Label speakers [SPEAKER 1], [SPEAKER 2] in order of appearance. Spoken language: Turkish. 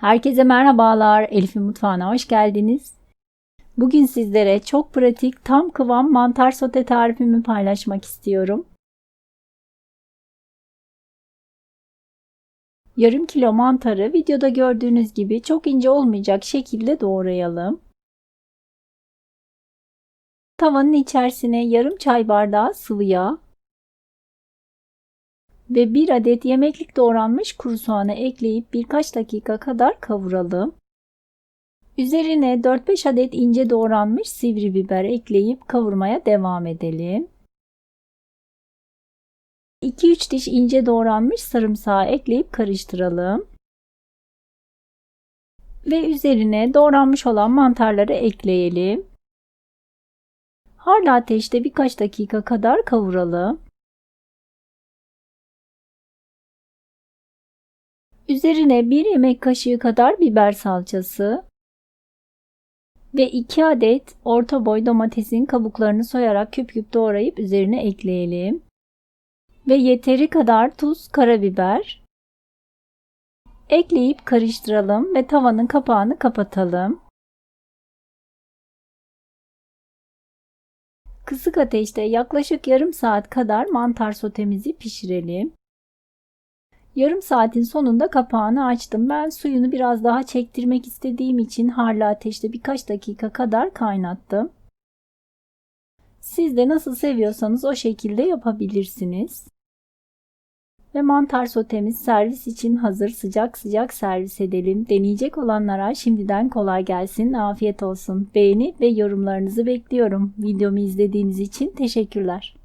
[SPEAKER 1] Herkese merhabalar. Elif'in mutfağına hoş geldiniz. Bugün sizlere çok pratik, tam kıvam mantar sote tarifimi paylaşmak istiyorum. Yarım kilo mantarı videoda gördüğünüz gibi çok ince olmayacak şekilde doğrayalım. Tavanın içerisine yarım çay bardağı sıvı yağ ve 1 adet yemeklik doğranmış kuru soğanı ekleyip birkaç dakika kadar kavuralım. Üzerine 4-5 adet ince doğranmış sivri biber ekleyip kavurmaya devam edelim. 2-3 diş ince doğranmış sarımsağı ekleyip karıştıralım. Ve üzerine doğranmış olan mantarları ekleyelim. Harlı ateşte birkaç dakika kadar kavuralım. Üzerine 1 yemek kaşığı kadar biber salçası ve 2 adet orta boy domatesin kabuklarını soyarak küp küp doğrayıp üzerine ekleyelim. Ve yeteri kadar tuz, karabiber ekleyip karıştıralım ve tavanın kapağını kapatalım. Kısık ateşte yaklaşık yarım saat kadar mantar sotemizi pişirelim. Yarım saatin sonunda kapağını açtım. Ben suyunu biraz daha çektirmek istediğim için harlı ateşte birkaç dakika kadar kaynattım. Siz de nasıl seviyorsanız o şekilde yapabilirsiniz. Ve mantar sotemiz servis için hazır. Sıcak sıcak servis edelim. Deneyecek olanlara şimdiden kolay gelsin. Afiyet olsun. Beğeni ve yorumlarınızı bekliyorum. Videomu izlediğiniz için teşekkürler.